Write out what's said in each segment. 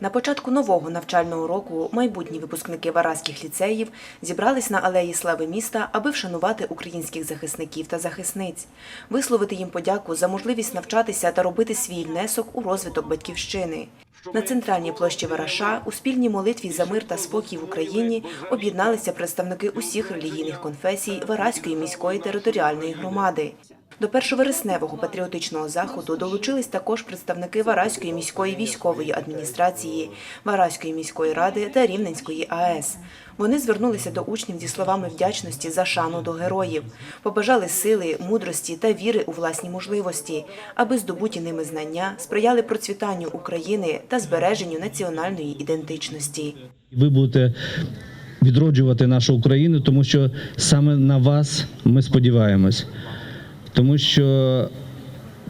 На початку нового навчального року майбутні випускники варазьких ліцеїв зібрались на алеї слави міста, аби вшанувати українських захисників та захисниць, висловити їм подяку за можливість навчатися та робити свій внесок у розвиток батьківщини. На центральній площі Вараша у спільній молитві за мир та спокій в Україні об'єдналися представники усіх релігійних конфесій Вараської міської територіальної громади. До першовересневого патріотичного заходу долучились також представники Вараської міської військової адміністрації, Вараської міської ради та Рівненської АЕС. Вони звернулися до учнів зі словами вдячності за шану до героїв, побажали сили, мудрості та віри у власні можливості, аби здобуті ними знання сприяли процвітанню України та збереженню національної ідентичності. Ви будете відроджувати нашу Україну, тому що саме на вас ми сподіваємось, тому що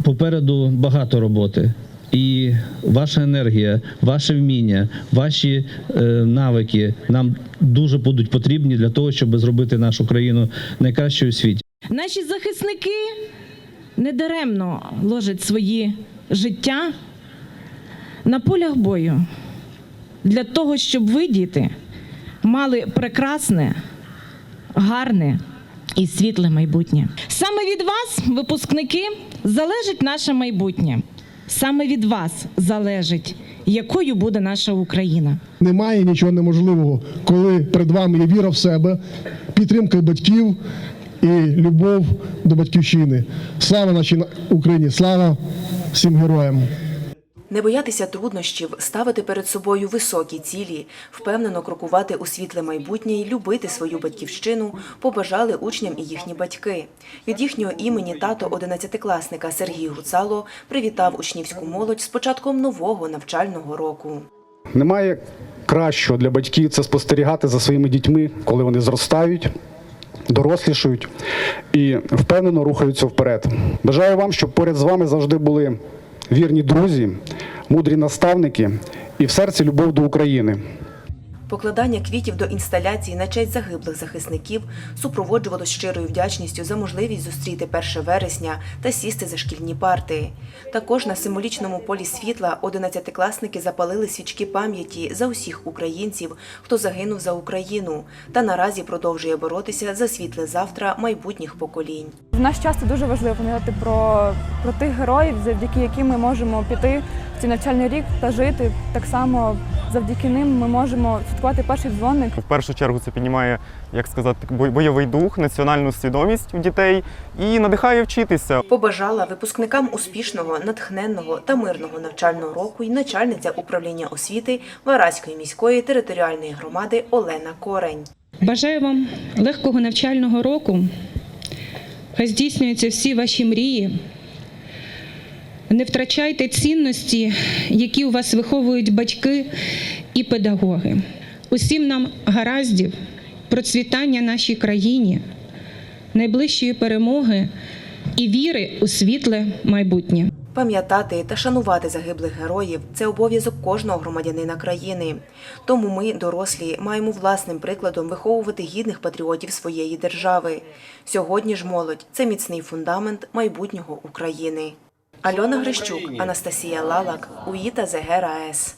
попереду багато роботи. І ваша енергія, ваше вміння, ваші е, навики нам дуже будуть потрібні для того, щоб зробити нашу країну найкращою у світі. Наші захисники недаремно ложать свої життя на полях бою для того, щоб ви, діти, мали прекрасне, гарне і світле майбутнє. Саме від вас, випускники, залежить наше майбутнє. Саме від вас залежить, якою буде наша Україна. Немає нічого неможливого, коли перед вами є віра в себе, підтримка батьків і любов до батьківщини. Слава нашій Україні! Слава всім героям! Не боятися труднощів, ставити перед собою високі цілі, впевнено крокувати у світле майбутнє і любити свою батьківщину побажали учням і їхні батьки. Від їхнього імені тато одинадцятикласника Сергій Гуцало привітав учнівську молодь з початком нового навчального року. Немає кращого для батьків це спостерігати за своїми дітьми, коли вони зростають, дорослішають і впевнено рухаються вперед. Бажаю вам, щоб поряд з вами завжди були вірні друзі, мудрі наставники і в серці любов до України. Покладання квітів до інсталяції на честь загиблих захисників супроводжувалось щирою вдячністю за можливість зустріти 1 вересня та сісти за шкільні парти. Також на символічному полі світла одинадцятикласники запалили свічки пам'яті за усіх українців, хто загинув за Україну, та наразі продовжує боротися за світле завтра майбутніх поколінь. В наш час це дуже важливо пам'ятати про, про тих героїв, завдяки яким ми можемо піти цей навчальний рік та жити. Так само завдяки ним ми можемо святкувати перший дзвоник. В першу чергу це піднімає, як сказати, бой- бойовий дух, національну свідомість у дітей і надихає вчитися. Побажала випускникам успішного, натхненного та мирного навчального року і начальниця управління освіти Вараської міської територіальної громади Олена Корень. Бажаю вам легкого навчального року. Хай здійснюються всі ваші мрії. Не втрачайте цінності, які у вас виховують батьки і педагоги. Усім нам гараздів, процвітання нашій країні, найближчої перемоги і віри у світле майбутнє. Пам'ятати та шанувати загиблих героїв це обов'язок кожного громадянина країни. Тому ми, дорослі, маємо власним прикладом виховувати гідних патріотів своєї держави. Сьогодні ж молодь це міцний фундамент майбутнього України. Альона Грищук, Анастасія Лалак, УІТА ЗГРАЕС.